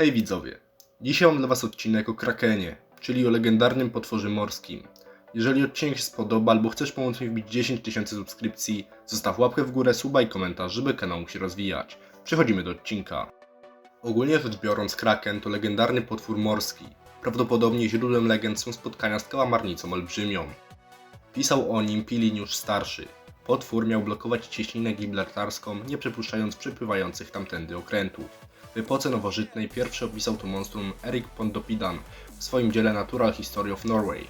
Hej widzowie, dzisiaj mam dla was odcinek o Krakenie, czyli o legendarnym potworze morskim. Jeżeli odcinek się spodoba albo chcesz pomóc mi wbić 10 tysięcy subskrypcji, zostaw łapkę w górę, suba i komentarz, żeby kanał mógł się rozwijać. Przechodzimy do odcinka. Ogólnie rzecz biorąc, Kraken to legendarny potwór morski. Prawdopodobnie źródłem legend są spotkania z kałamarnicą olbrzymią. Pisał o nim Piliniusz Starszy. Potwór miał blokować cieśninę gibraltarską, nie przepuszczając przepływających tamtędy okrętów. W epoce nowożytnej pierwszy opisał to monstrum Erik Pondopidan w swoim dziele Natural History of Norway.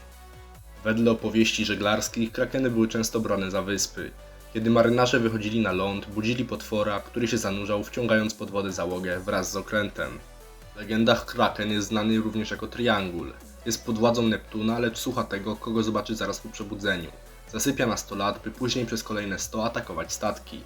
Wedle opowieści żeglarskich krakeny były często brane za wyspy. Kiedy marynarze wychodzili na ląd, budzili potwora, który się zanurzał, wciągając pod wodę załogę wraz z okrętem. W legendach kraken jest znany również jako triangul. Jest pod władzą Neptuna, lecz słucha tego, kogo zobaczy zaraz po przebudzeniu. Zasypia na 100 lat, by później przez kolejne 100 atakować statki.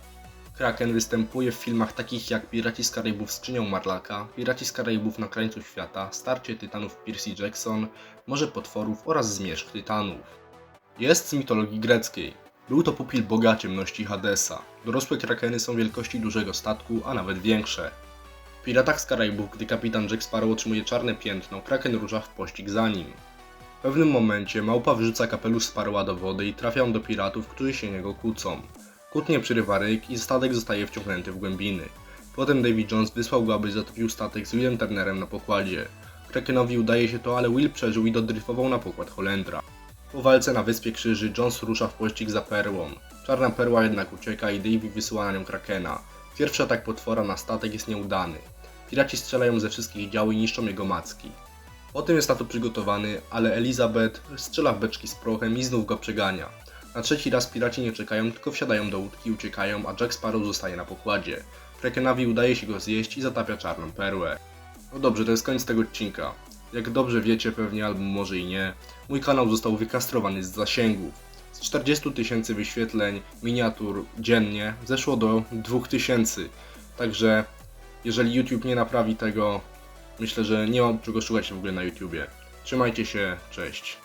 Kraken występuje w filmach takich jak Piraci z Karaibów Skrzynią Marlaka, Piraci z Karaibów na krańcu świata, Starcie Tytanów Percy Jackson, Morze Potworów oraz Zmierzch Tytanów. Jest z mitologii greckiej. Był to pupil boga ciemności Hadesa. Dorosłe krakeny są wielkości dużego statku, a nawet większe. W Piratach z Karaibów, gdy kapitan Jack Sparrow otrzymuje czarne piętno, kraken rusza w pościg za nim. W pewnym momencie małpa wyrzuca kapelusz Sparrowa do wody i trafia on do piratów, którzy się niego kłócą. Kłótnie przerywa ryk i statek zostaje wciągnięty w głębiny. Potem Davy Jones wysłał go, aby zatopił statek z Willem Turnerem na pokładzie. Krakenowi udaje się to, ale Will przeżył i dodryfował na pokład Holendra. Po walce na Wyspie Krzyży Jones rusza w pościg za perłą. Czarna perła jednak ucieka i Davy wysyła na nią Krakena. Pierwszy atak potwora na statek jest nieudany. Piraci strzelają ze wszystkich dział i niszczą jego macki. Potem jest na to przygotowany, ale Elizabeth strzela w beczki z prochem i znów go przegania. Na trzeci raz piraci nie czekają, tylko wsiadają do łódki, uciekają, a Jack Sparrow zostaje na pokładzie. Krakenowi udaje się go zjeść i zatapia czarną perłę. No dobrze, to jest koniec tego odcinka. Jak dobrze wiecie pewnie, albo może i nie, mój kanał został wykastrowany z zasięgów. Z 40 tysięcy wyświetleń miniatur dziennie zeszło do 2000. Także jeżeli YouTube nie naprawi tego, myślę, że nie ma czego szukać w ogóle na YouTubie. Trzymajcie się, cześć.